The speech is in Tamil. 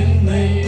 என்னை